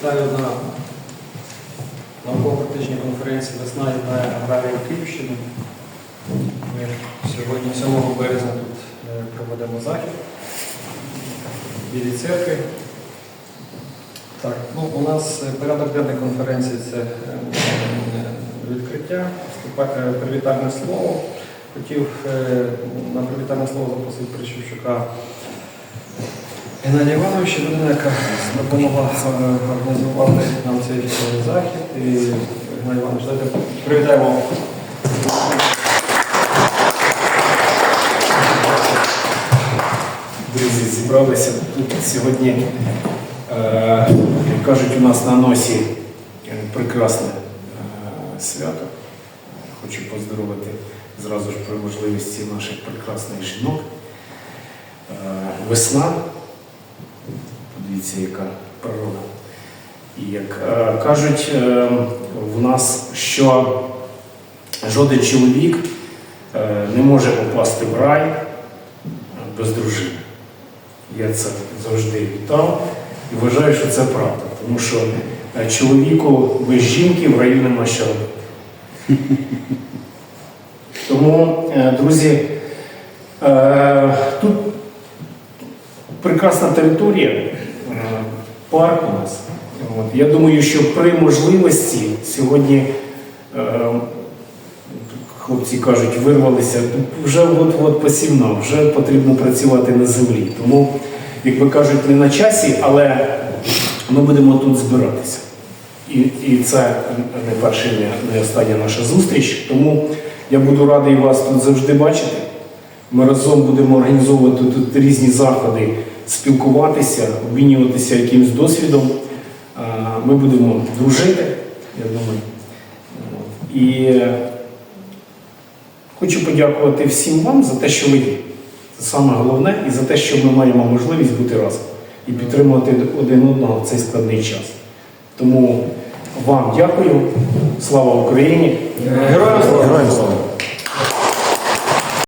Вітаю на науково-практичній конференції Весна єднає аграрію Київщини. Ми сьогодні, 7 березня, тут е, проведемо захід в Білій церкві. Так, ну, у нас е, порядок денний конференції це е, відкриття, привітальне слово. Хотів на привітальне слово запросити Прищівчука Геннадія Івановича, яка допомогла е, організувати нам цей захід. І Геннадій Іванович, давайте привітаємо. Друзі, зібралися тут сьогодні. е, Як кажуть, у нас на носі прекрасне е, свято. Хочу поздоровити зразу ж при можливості наших прекрасних жінок. Весна. Подивіться, яка природа. І як е, кажуть е, в нас, що жоден чоловік е, не може попасти в рай без дружини. Я це завжди вітав і вважаю, що це правда. Тому що е, чоловіку без жінки в раю нема що. Тому, е, друзі, е, тут прекрасна територія, парк у нас. От. Я думаю, що при можливості сьогодні е, хлопці кажуть, вирвалися, вже от-от посівна, вже потрібно працювати на землі. Тому, як би кажуть, не на часі, але ми будемо тут збиратися. І, і це не перша, не остання наша зустріч. Тому я буду радий вас тут завжди бачити. Ми разом будемо організовувати тут різні заходи, спілкуватися, обмінюватися якимось досвідом. Ми будемо дружити, я думаю. І е, Хочу подякувати всім вам за те, що ви є. Це саме головне і за те, що ми маємо можливість бути разом і підтримувати один одного в цей складний час. Тому вам дякую. Слава Україні! Героям слава! Героям слава!